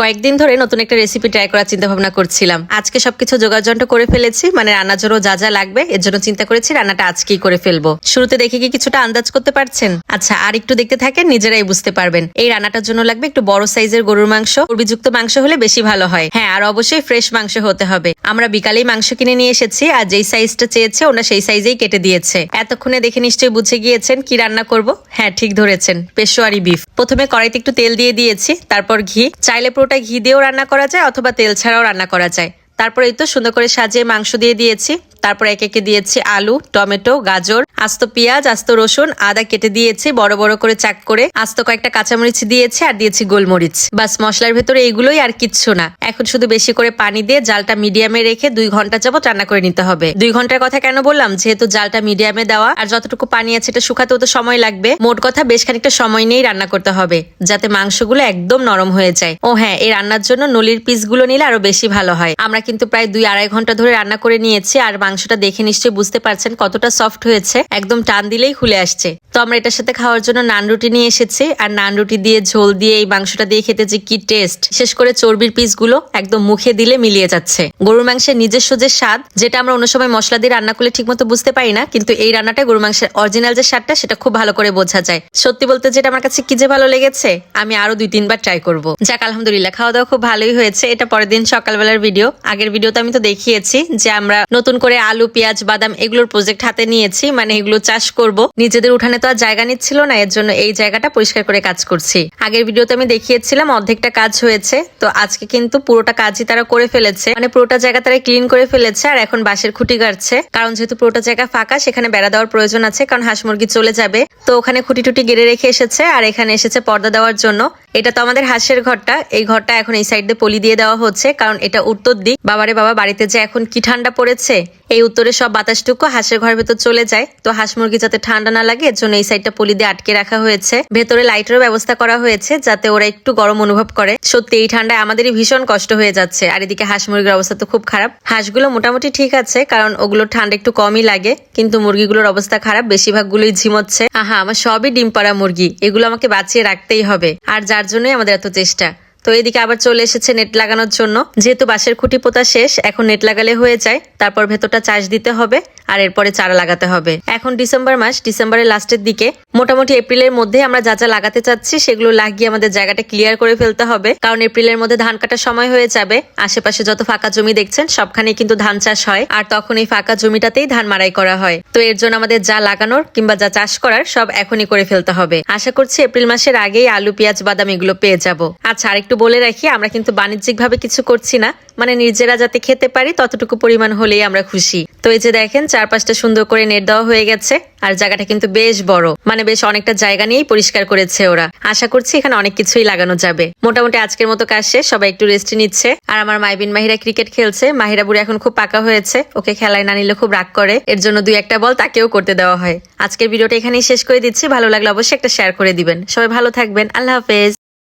কয়েকদিন ধরে নতুন একটা রেসিপি ট্রাই করার চিন্তা ভাবনা করছিলাম। আজকে সবকিছু জোগাড়যন্ত্র করে ফেলেছি মানে রান্নার জন্য যা যা লাগবে, এর জন্য চিন্তা করেছি রান্নাটা আজকেই করে ফেলব। শুরুতে দেখে কি কিছুটা আন্দাজ করতে পারছেন? আচ্ছা আর একটু দেখতে থাকেন, নিজেরাই বুঝতে পারবেন। এই রান্নাটার জন্য লাগবে একটু বড় সাইজের গরুর মাংস। চর্বিযুক্ত মাংস হলে বেশি ভালো হয়। হ্যাঁ আর অবশ্যই ফ্রেশ মাংস হতে হবে। আমরা বিকালেই মাংস কিনে নিয়ে এসেছি, আর যেই সাইজটা চেয়েছে ওরা সেই সাইজেই কেটে দিয়েছে। এতক্ষণে দেখে নিশ্চয়ই বুঝে গিয়েছেন কি রান্না করব? হ্যাঁ ঠিক ধরেছেন পেশোয়ারি বিফ প্রথমে কড়াইতে একটু তেল দিয়ে দিয়েছি, তারপর ঘি। চাইলে পুরোটা ঘি দিয়েও রান্না করা যায় অথবা তেল ছাড়াও রান্না করা যায়। তারপরে এই তো সুন্দর করে সাজিয়ে মাংস দিয়ে দিয়েছি। তারপর এক একে দিয়েছি আলু, টমেটো, গাজর, আস্ত পেঁয়াজ, আস্ত রসুন, আদা কেটে দিয়েছি, বড় বড় করে চাক করে আস্ত কয়েকটা কাঁচামরিচ দিয়েছি আর দিয়েছি গোলমরিচ। বাস, মশলার ভেতরে এইগুলোই আর কিচ্ছু না। এখন শুধু বেশি করে পানি দিয়ে জালটা মিডিয়ামে রেখে দুই ঘণ্টা যাবত রান্না করে নিতে হবে। দুই ঘণ্টার কথা কেন বললাম? যেহেতু জালটা মিডিয়ামে দেওয়া আর যতটুকু পানি আছে এটা শুকাতেও তো সময় লাগবে, মোট কথা বেশ খানিকটা সময় নিয়েই রান্না করতে হবে, যাতে মাংসগুলো একদম নরম হয়ে যায়। ও হ্যাঁ এই রান্নার জন্য নলির পিসগুলো নিলে আরও বেশি ভালো হয়। আমরা কিন্তু প্রায় দুই আড়াই ঘণ্টা ধরে রান্না করে নিয়েছি আর মাংসটা দেখে নিশ্চয়ই বুঝতে পারছেন কতটা সফট হয়েছে। একদম টান দিলেই খুলে আসছে। তো আমরা এটার সাথে খাওয়ার জন্য নান রুটি নিয়ে এসেছি। আর নান রুটি দিয়ে ঝোল দিয়ে এই মাংসটা দিয়ে খেতে যে কি টেস্ট বিশেষ করে চর্বির পিসগুলো একদম মুখে দিলে মিলিয়ে যাচ্ছে। গরুর মাংসের নিজস্ব যে স্বাদ, যেটা আমরা অন্য সময় মশলা দিয়ে রান্না করলে ঠিকমতো বুঝতে পারি না, কিন্তু এই রান্নাটা গরুর মাংসের অরিজিনাল যে স্বাদটা, সেটা খুব ভালো করে বোঝা যায়। সত্যি বলতে যেটা আমার কাছে কি যে ভালো লেগেছে, আমি আরও দুই, তিনবার ট্রাই করব। যাক, আলহামদুলিল্লাহ খাওয়া দাওয়া খুব ভালোই হয়েছে। এটা পরের দিন সকালবেলার ভিডিও আগের ভিডিওতে আমি তো দেখিয়েছি যে আমরা নতুন করে আলু, পেঁয়াজ, বাদাম এগুলোর প্রজেক্ট হাতে নিয়েছি। মানে এগুলো চাষ করব। নিজেদের উঠানে তো আর জায়গা নিচ্ছিল না, এর জন্য এই জায়গাটা পরিষ্কার করে কাজ করছি। আগের ভিডিওতে আমি দেখিয়েছিলাম, অর্ধেকটা কাজ হয়েছে। তো আজকে কিন্তু পুরোটা কাজই তারা করে ফেলেছে। মানে পুরোটা জায়গা তারা ক্লিন করে ফেলেছে, আর এখন বাঁশের খুঁটি গাড়ছে। কারণ যেহেতু পুরোটা জায়গা ফাঁকা, সেখানে বেড়া দেওয়ার প্রয়োজন আছে, কারণ হাঁস মুরগি চলে যাবে। তো ওখানে খুঁটি টুটি গেড়ে রেখে এসেছে, আর এখানে এসেছে পর্দা দেওয়ার জন্য। এটা তো আমাদের হাঁসের ঘরটা, এই ঘরটা এখন এই সাইড দিয়ে পলি দিয়ে দেওয়া হচ্ছে, কারণ এটা উত্তর দিক। বাবারে বাবা, বাড়িতে যে এখন কি ঠান্ডা পড়েছে? এই উত্তরে সব বাতাসটুকু হাঁসের ঘরের ভেতর চলে যায়। তো হাঁস মুরগি যাতে ঠান্ডা না লাগে, এর জন্য এই সাইডটা পলি দিয়ে আটকে রাখা হয়েছে। ভেতরে লাইটেরও ব্যবস্থা করা হয়েছে, যাতে ওরা একটু গরম অনুভব করে। সত্যি, এই ঠান্ডায় আমাদেরই ভীষণ কষ্ট হয়ে যাচ্ছে। আর এদিকে হাঁস মুরগির অবস্থা তো খুব খারাপ। হাঁসগুলো মোটামুটি ঠিক আছে, কারণ ওগুলো ঠান্ডা একটু কমই লাগে, কিন্তু মুরগিগুলোর অবস্থা খারাপ, বেশিরভাগগুলোই ঝিমোচ্ছে। আহা, আমার সবই ডিম পাড়া মুরগি, এগুলো আমাকে বাঁচিয়ে রাখতেই হবে। আর যার জন্যই আমাদের এত চেষ্টা। তো এদিকে আবার চলে এসেছে নেট লাগানোর জন্য। যেহেতু বাঁশের খুঁটি পোতা শেষ, এখন নেট লাগালে হয়ে যায়। তারপর ভেতরটা চাষ দিতে হবে। আর এরপরে চারা লাগাতে হবে। এখন ডিসেম্বর মাস, ডিসেম্বরের লাস্টের দিকে। মোটামুটি এপ্রিলের মধ্যে আমরা যা যা লাগাতে চাচ্ছি, সেগুলো লাগিয়ে আমাদের জায়গাটা ক্লিয়ার করে ফেলতে হবে। কারণ এপ্রিলের মধ্যে ধান কাটার সময় হয়ে যাবে। আশেপাশে যত ফাঁকা জমি দেখছেন, সবখানেই কিন্তু ধান চাষ হয়। আর তখন এই ফাঁকা জমিটাতেই ধান মারাই করা হয়। তো এর জন্য আমাদের যা লাগানোর কিংবা যা চাষ করার সব এখনই করে ফেলতে হবে। আশা করছি এপ্রিল মাসের আগেই আলু, পেঁয়াজ, বাদাম এগুলো পেয়ে যাব। আচ্ছা আরেকটু বলে রাখি, আমরা কিন্তু বাণিজ্যিক ভাবে কিছু করছি না। মানে নিজেরা যাতে খেতে পারি, ততটুকু পরিমাণ হলেই আমরা খুশি। তো এই যে দেখেন, চারপাশটা সুন্দর করে নেট দেওয়া হয়ে গেছে, আর জায়গাটা কিন্তু বেশ বড়। মানে বেশ অনেকটা জায়গা নিয়েই পরিষ্কার করেছে ওরা। আশা করছি এখানে অনেক কিছুই লাগানো যাবে। মোটামুটি আজকের মতো কাজ শেষ, সবাই একটু রেস্ট নিচ্ছে। আর আমার মাইবিন মাহিরা ক্রিকেট খেলছে। মাহিরা বুড়ি এখন খুব পাকা হয়েছে। ওকে খেলায় না নিলে খুব রাগ করে। এর জন্য দুই একটা বল তাকেও করতে দেওয়া হয়। আজকের ভিডিওটা এখানেই শেষ করে দিচ্ছি। ভালো লাগলে অবশ্যই একটা শেয়ার করে দিবেন। সবাই ভালো থাকবেন। আল্লাহ হাফেজ।